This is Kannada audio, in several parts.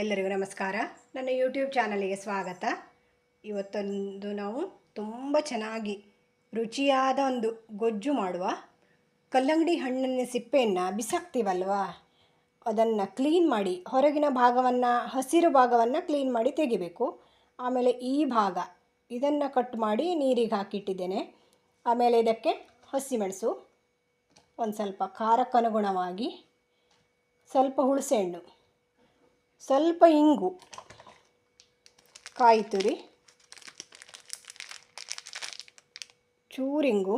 ಎಲ್ಲರಿಗೂ ನಮಸ್ಕಾರ. ನನ್ನ ಯೂಟ್ಯೂಬ್ ಚಾನಲಿಗೆ ಸ್ವಾಗತ. ಇವತ್ತೊಂದು ನಾವು ತುಂಬ ಚೆನ್ನಾಗಿ ರುಚಿಯಾದ ಒಂದು ಗೊಜ್ಜು ಮಾಡುವ ಕಲ್ಲಂಗಡಿ ಹಣ್ಣಿನ ಸಿಪ್ಪೆಯನ್ನು ಬಿಸಾಕ್ತೀವಲ್ವಾ? ಅದನ್ನು ಕ್ಲೀನ್ ಮಾಡಿ ಹೊರಗಿನ ಭಾಗವನ್ನು, ಹಸಿರು ಭಾಗವನ್ನು ಕ್ಲೀನ್ ಮಾಡಿ ತೆಗಿಬೇಕು. ಆಮೇಲೆ ಈ ಭಾಗ ಇದನ್ನು ಕಟ್ ಮಾಡಿ ನೀರಿಗೆ ಹಾಕಿಟ್ಟಿದ್ದೇನೆ. ಆಮೇಲೆ ಇದಕ್ಕೆ ಹಸಿಮೆಣಸು, ಒಂದು ಸ್ವಲ್ಪ ಖಾರಕ್ಕನುಗುಣವಾಗಿ ಸ್ವಲ್ಪ ಹುಣಸೆಹಣ್ಣು ಸ್ವಲ್ಪ ಇಂಗು ಕಾಯಿ ತುರಿ ಚೂರಿಂಗು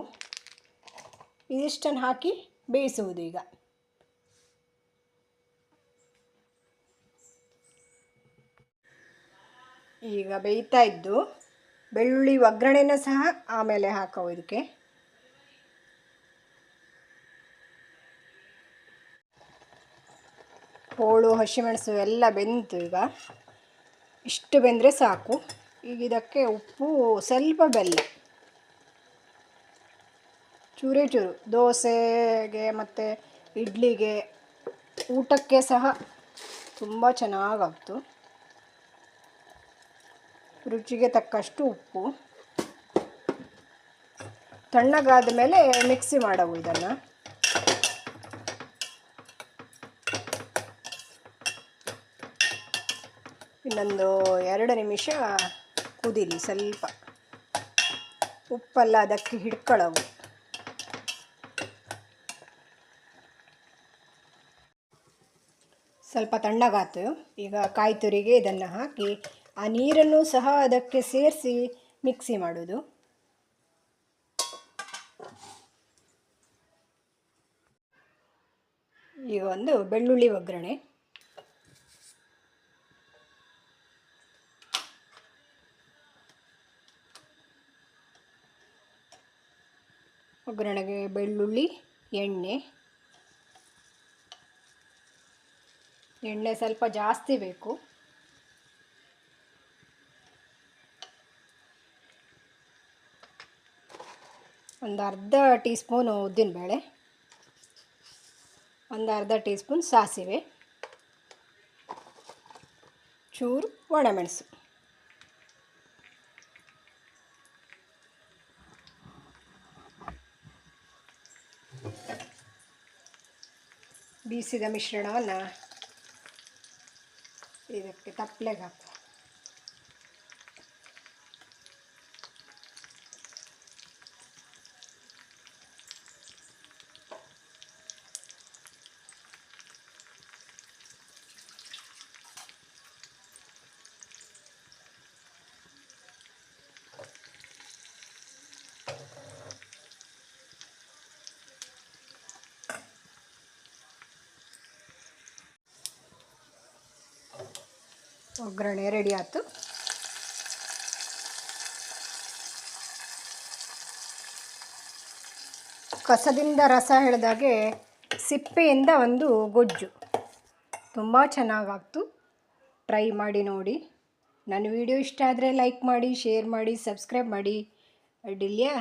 ಇದಿಷ್ಟನ್ನು ಹಾಕಿ ಬೇಯಿಸುವುದು ಈಗ. ಈಗ ಬೇಯ್ತಾ ಇದ್ದು ಬೆಳ್ಳುಳ್ಳಿ ಒಗ್ಗರಣೆನ ಸಹ ಆಮೇಲೆ ಹಾಕೋ ಇದಕ್ಕೆ. ಹೋಳು, ಹಸಿಮೆಣಸು ಎಲ್ಲ ಬೆಂತು ಈಗ. ಇಷ್ಟು ಬೆಂದರೆ ಸಾಕು. ಈಗ ಇದಕ್ಕೆ ಉಪ್ಪು, ಸ್ವಲ್ಪ ಬೆಲ್ಲ. ಚೂರೇ ಚೂರು. ದೋಸೆಗೆ ಮತ್ತು ಇಡ್ಲಿಗೆ ಊಟಕ್ಕೆ ಸಹ ತುಂಬ ಚೆನ್ನಾಗಾಗ್ತು. ರುಚಿಗೆ ತಕ್ಕಷ್ಟು ಉಪ್ಪು. ತಣ್ಣಗಾದ ಮೇಲೆ ಮಿಕ್ಸಿ ಮಾಡವು ಇದನ್ನು. ಇನ್ನೊಂದು ಎರಡು ನಿಮಿಷ ಕುದಿರಿ ಸ್ವಲ್ಪ. ಉಪ್ಪೆಲ್ಲ ಅದಕ್ಕೆ ಹಿಡ್ಕೊಳ್ಳವು ಸ್ವಲ್ಪ ತಣ್ಣಗಾತು. ಈಗ ಕಾಯಿ ತುರಿಗೆ ಇದನ್ನು ಹಾಕಿ, ಆ ನೀರನ್ನು ಸಹ ಅದಕ್ಕೆ ಸೇರಿಸಿ ಮಿಕ್ಸಿ ಮಾಡೋದು. ಈಗ ಒಂದು ಬೆಳ್ಳುಳ್ಳಿ ಒಗ್ಗರಣೆ. ಒಗ್ಗರಣೆಗೆ ಬೆಳ್ಳುಳ್ಳಿ, ಎಣ್ಣೆ ಎಣ್ಣೆ ಸ್ವಲ್ಪ ಜಾಸ್ತಿ ಬೇಕು. ಒಂದು ಅರ್ಧ ಟೀ ಸ್ಪೂನು ಉದ್ದಿನಬೇಳೆ, ಒಂದು ಅರ್ಧ ಟೀ ಸ್ಪೂನ್ ಸಾಸಿವೆ, ಚೂರು ಒಣಮೆಣಸು. ಬೀಸಿದ ಮಿಶ್ರಣವನ್ನು ಇದಕ್ಕೆ ತಪ್ಪಲೆಗೆ ಹಾಕು ಒಗ್ಗರಣೆ ರೆಡಿ ಆಯಿತು. ಕಸದಿಂದ ರಸ ಹೇಳಿದಾಗೆ ಸಿಪ್ಪೆಯಿಂದ ಒಂದು ಗೊಜ್ಜು. ತುಂಬ ಚೆನ್ನಾಗಾಗ್ತು. ಟ್ರೈ ಮಾಡಿ ನೋಡಿ. ನನ್ನ ವಿಡಿಯೋ ಇಷ್ಟ ಆದರೆ ಲೈಕ್ ಮಾಡಿ, ಶೇರ್ ಮಾಡಿ, ಸಬ್ಸ್ಕ್ರೈಬ್ ಮಾಡಿ. ಅಡ್ಡಿಲ್ಯಾ?